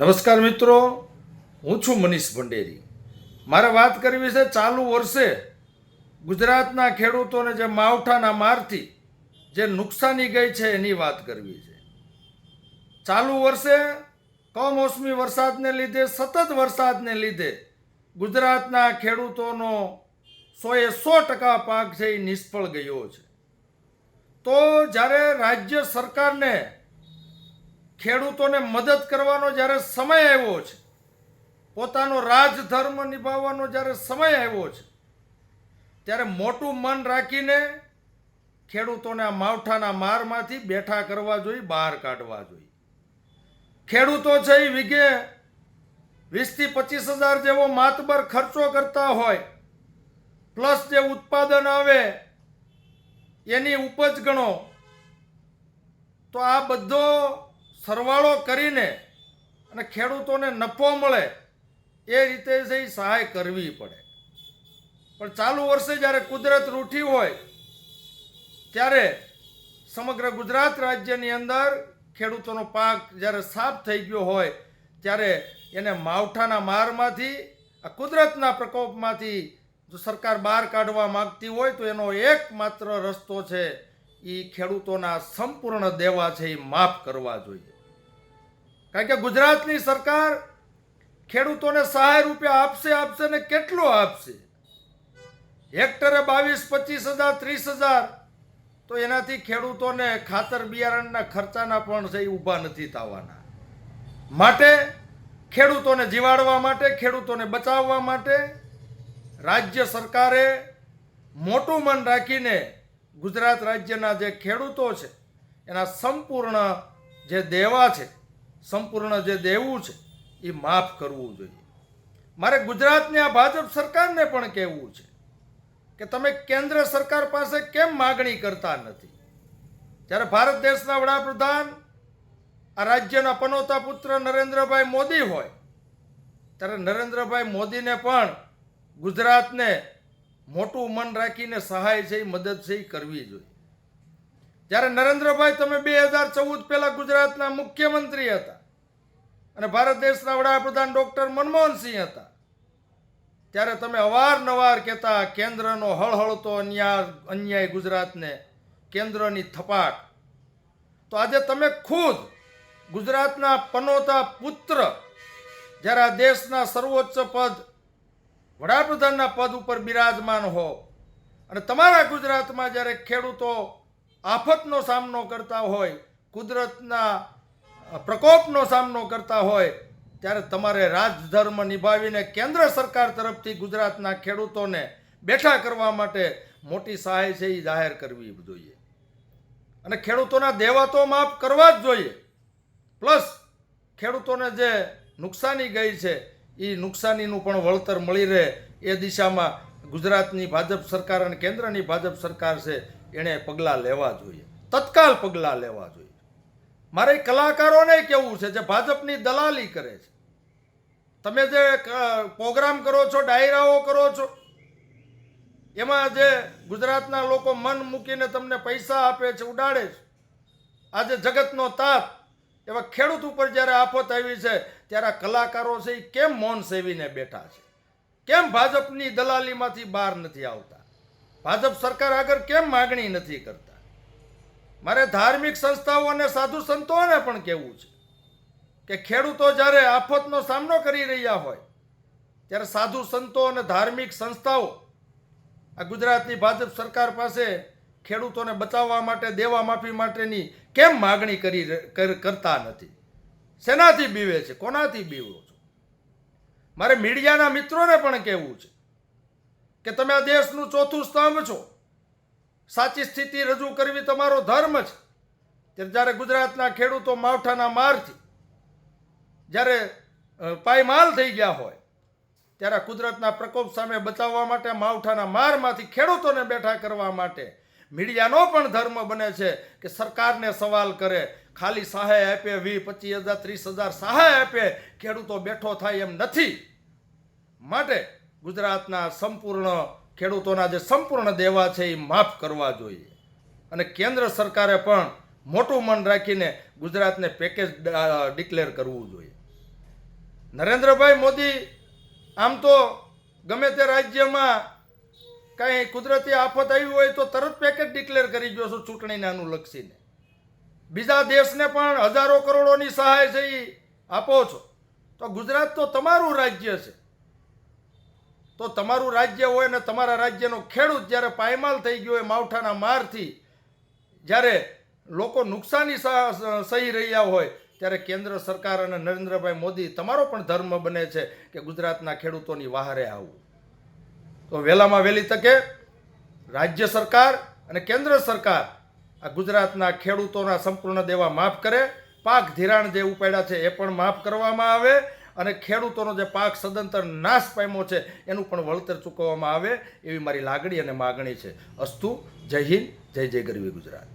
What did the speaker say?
નમસ્કાર મિત્રો, હું છું મનીષ ભંડેરી. મારે વાત કરવી છે, ચાલુ વર્ષે ગુજરાતના ખેડૂતોને જે માવઠાના મારથી જે નુકસાની ગઈ છે એની વાત કરવી છે. ચાલુ વર્ષે કમોસમી વરસાદને લીધે, સતત વરસાદને લીધે ગુજરાતના ખેડૂતોનો સોએ સો ટકા પાક છે એ નિષ્ફળ ગયો છે. તો જ્યારે રાજ્ય સરકારને ખેડૂતોને મદદ કરવાનો જ્યારે સમય આવ્યો છે, પોતાનો રાજધર્મ નિભાવવાનો જ્યારે સમય આવ્યો છે, ત્યારે મોટું મન રાખીને ખેડૂતોને આ માવઠાના મારમાંથી બેઠા કરવા જોઈએ, બહાર કાઢવા જોઈએ. ખેડૂતો છે એ વીઘે વીસથી પચીસ હજાર જેવો માતબર ખર્ચો કરતા હોય, પ્લસ જે ઉત્પાદન આવે, એની ઉપજ ગણો, તો આ બધો સરવાળો કરીને અને ખેડૂતોને નફો મળે, એ રીતે છે એ સહાય કરવી પડે. પણ ચાલુ વર્ષે જ્યારે કુદરત રૂઠી હોય, ત્યારે સમગ્ર ગુજરાત રાજ્યની અંદર ખેડૂતોનો પાક જ્યારે સાફ થઈ ગયો હોય, ત્યારે એને માવઠાના મારમાંથી, આ કુદરતના પ્રકોપમાંથી જો સરકાર બહાર કાઢવા માંગતી હોય તો એનો એકમાત્ર રસ્તો છે એ ખેડૂતોના સંપૂર્ણ દેવા છે એ માફ કરવા જોઈએ. કારણ કે ગુજરાતની સરકાર ખેડૂતોને સહાય રૂપિયા આપશે આપશે ને કેટલો આપશે? હેક્ટરે બાવીસ, પચીસ હજાર, ત્રીસ હજાર, તો એનાથી ખેડૂતોને ખાતર બિયારણના ખર્ચાના પણ છે એ ઊભા નથી થવાના. માટે ખેડૂતોને જીવાડવા માટે, ખેડૂતોને બચાવવા માટે રાજ્ય સરકારે મોટું મન રાખીને ગુજરાત રાજ્યના જે ખેડૂતો છે, એના સંપૂર્ણ જે દેવા છે, સંપૂર્ણ જે દેવું છે, એ માફ કરવું જોઈએ. મારે ગુજરાતની આ ભાજપ સરકારને પણ કહેવું છે કે તમે કેન્દ્ર સરકાર પાસે કેમ માગણી કરતા નથી? જ્યારે ભારત દેશના વડાપ્રધાન આ રાજ્યના પનોતા પુત્ર નરેન્દ્રભાઈ મોદી હોય, ત્યારે નરેન્દ્રભાઈ મોદીને પણ ગુજરાતને મોટું મન રાખીને સહાય છે એ મદદ છે એ કરવી જોઈએ. જ્યારે નરેન્દ્રભાઈ તમે બે હજાર ચૌદ પહેલાં ગુજરાતના મુખ્યમંત્રી હતા અને ભારત દેશના વડાપ્રધાન ડૉક્ટર મનમોહનસિંહ હતા, ત્યારે તમે અવારનવાર કહેતા, કેન્દ્રનો હળહળતો અન્યાય અન્યાય ગુજરાતને કેન્દ્રની થપાટ. તો આજે તમે ખુદ ગુજરાતના પનોતા પુત્ર, જ્યારે આ દેશના સર્વોચ્ચ પદ વડાપ્રધાનના પદ ઉપર બિરાજમાન હો. અને તમારા ગુજરાતમાં જ્યારે ખેડૂતો આફતનો સામનો કરતા હોય, કુદરતના પ્રકોપનો સામનો કરતા હોય, ત્યારે તમારે રાજધર્મ નિભાવીને કેન્દ્ર સરકાર તરફથી ગુજરાતના ખેડૂતોને બેઠા કરવા માટે મોટી સહાય છે એ જાહેર કરવી જોઈએ. અને ખેડૂતોના દેવા તો માફ કરવા જ જોઈએ. પ્લસ ખેડૂતોને જે નુકસાની ગઈ છે એ નુકસાનીનું પણ વળતર મળી રહે એ દિશામાં ગુજરાતની ભાજપ સરકાર અને કેન્દ્રની ભાજપ સરકાર છે, એણે પગલાં લેવા જોઈએ. તત્કાલ પગલાં લેવા જોઈએ. મારે કલાકારોને કેવું છે જે ભાજપની દલાલી કરે છે. તમે જે પ્રોગ્રામ કરો છો, ડાયરાઓ કરો છો, એમાં જે ગુજરાતના લોકો મન મૂકીને તમને પૈસા આપે છે, ઉડાડે છે. આજે જગતનો તાપ એવા ખેડૂત ઉપર જ્યારે આફત આવી છે, ત્યારે આ કલાકારો છે એ કેમ મૌન સેવીને બેઠા છે? કેમ ભાજપની દલાલીમાંથી બહાર નથી આવતા? ભાજપ સરકાર આગળ કેમ માગણી નથી કરતા? મારે ધાર્મિક સંસ્થાઓ અને સાધુ સંતોને પણ કહેવું છે કે ખેડૂતો જ્યારે આફતનો સામનો કરી રહ્યા હોય, ત્યારે સાધુ સંતો અને ધાર્મિક સંસ્થાઓ આ ગુજરાતની ભાજપ સરકાર પાસે ખેડૂતોને બચાવવા માટે, દેવા માફી માટેની કેમ માગણી કરી કરતા નથી? શેનાથી બીવે છે? કોનાથી બીવો છો? મારે મીડિયાના મિત્રોને પણ કહેવું છે કે તમે આ દેશનું ચોથું સ્તંભ છો. સાચી સ્થિતિ રજૂ કરવી તમારો ધર્મ છે. ત્યારે જ્યારે ગુજરાતના ખેડૂતો માવઠાના મારથી જ્યારે પાયમાલ થઈ ગયા હોય, ત્યારે કુદરતના પ્રકોપ સામે બચાવવા માટે માવઠાના મારમાંથી ખેડૂતોને બેઠા કરવા માટે મીડિયાનો પણ ધર્મ બને છે કે સરકારને સવાલ કરે, ખાલી સહાય આપે વી પચીસ હજાર, ત્રીસ હજાર સહાય આપે, ખેડૂતો બેઠો થાય એમ નથી. માટે ગુજરાતના સંપૂર્ણ ખેડૂતોના જે સંપૂર્ણ દેવા છે એ માફ કરવા જોઈએ. અને કેન્દ્ર સરકારે પણ મોટું મન રાખીને ગુજરાતને પેકેજ ડિક્લેર કરવું જોઈએ. નરેન્દ્રભાઈ મોદી, આમ તો ગમે તે રાજ્યમાં કાંઈ કુદરતી આફત આવી હોય તો તરત પેકેટ ડિક્લેર કરી ગયો છો ચૂંટણીને અનુલક્ષીને બીજા દેશને પણ હજારો કરોડોની સહાય છે એ આપો છો. તો ગુજરાત તો તમારું રાજ્ય છે. તો તમારું રાજ્ય હોય ને તમારા રાજ્યનો ખેડૂત જ્યારે પાયમાલ થઈ ગયો હોય માવઠાના મારથી, જ્યારે લોકો નુકસાની સહ- રહ્યા હોય, ત્યારે કેન્દ્ર સરકાર અને નરેન્દ્રભાઈ મોદી તમારો પણ ધર્મ બને છે કે ગુજરાતના ખેડૂતોની વહારે આવવું. તો વહેલામાં વહેલી તકે રાજ્ય સરકાર અને કેન્દ્ર સરકાર આ ગુજરાતના ખેડૂતોના સંપૂર્ણ દેવા માફ કરે. પાક ધિરાણ જે ઉપાડ્યા છે એ પણ માફ કરવામાં આવે અને ખેડૂતોનો જે પાક સદંતર નાશ પામ્યો છે એનું પણ વળતર ચૂકવવામાં આવે એવી મારી લાગણી અને માગણી છે. અસ્તુ, જય હિન્દ, જય જય ગરવી ગુજરાત.